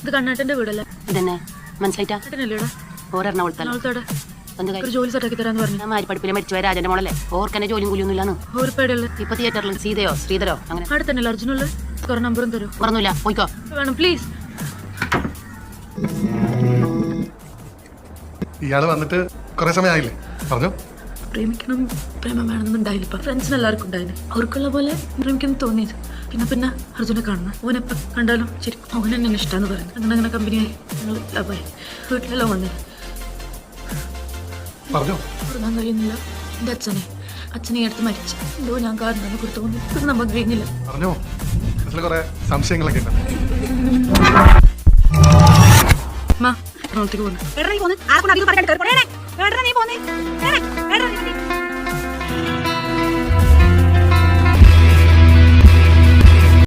ഇത് കണ്ണാട്ടന്റെ വീടല്ലേ? ഇതന്നെ? മനസ്സിലായിട്ടാ? നാളത്തോടെ എന്ത് ഒരു ജോലി സെറ്റാക്കി തരാന്ന് പറഞ്ഞു. ഞാൻ മാരിപ്പടിപ്പിലെ മരിച്ചുപോയ രാജന്റെ മോളല്ലേ? ഓർക്കന്നെ ജോലിയും കൂലിയൊന്നും ഇല്ലാന്ന് പേടിയല്ലേ ഇപ്പൊ തിയേറ്ററിൽ സീതയോ ശ്രീധരോ അങ്ങനെ? അവിടെ തന്നെ അർജുനുള്ള കുറെ നമ്പറും തരൂ? പറഞ്ഞില്ല പോയിക്കോ. വേണം പ്ലീസ് ഇയാൾ വന്നിട്ട് കുറെ സമയമായില്ലേ? പറഞ്ഞു. പ്രേമിക്കണം പ്രേമം വേണമെന്നുണ്ടായില്ല ഇപ്പൊ ഫ്രണ്ട്സിന് എല്ലാവർക്കും ഉണ്ടായിന്. അവർക്കുള്ള പോലെ പ്രേമിക്കണം തോന്നിയത് പിന്നെ പിന്നെ അർജുനെ കാണണം ഓനെപ്പ കണ്ടാലും? ശരിക്കും ഓൻ എന്നെ ഇഷ്ടമെന്ന് പറഞ്ഞു അങ്ങനെ അങ്ങനെ കമ്പനിയായി ഞങ്ങൾ ലവായി വീട്ടിലെല്ലാം വന്നേ. പറഞ്ഞു? ഉറങ്ങാൻ കഴിയുന്നില്ല. എന്റെ അച്ഛനെ. അച്ഛനെ അടുത്ത് മരിച്ചു. എന്തോ ഞാൻ കാരണം കൊടുത്തു തോന്നി ഇത് നമുക്ക് കഴിഞ്ഞില്ല പറഞ്ഞോ? കുറെ സംശയങ്ങളൊക്കെ ഉണ്ട്. മാ എറണാകുളത്തേക്ക് പോകുന്നു നീ പോന്ന്.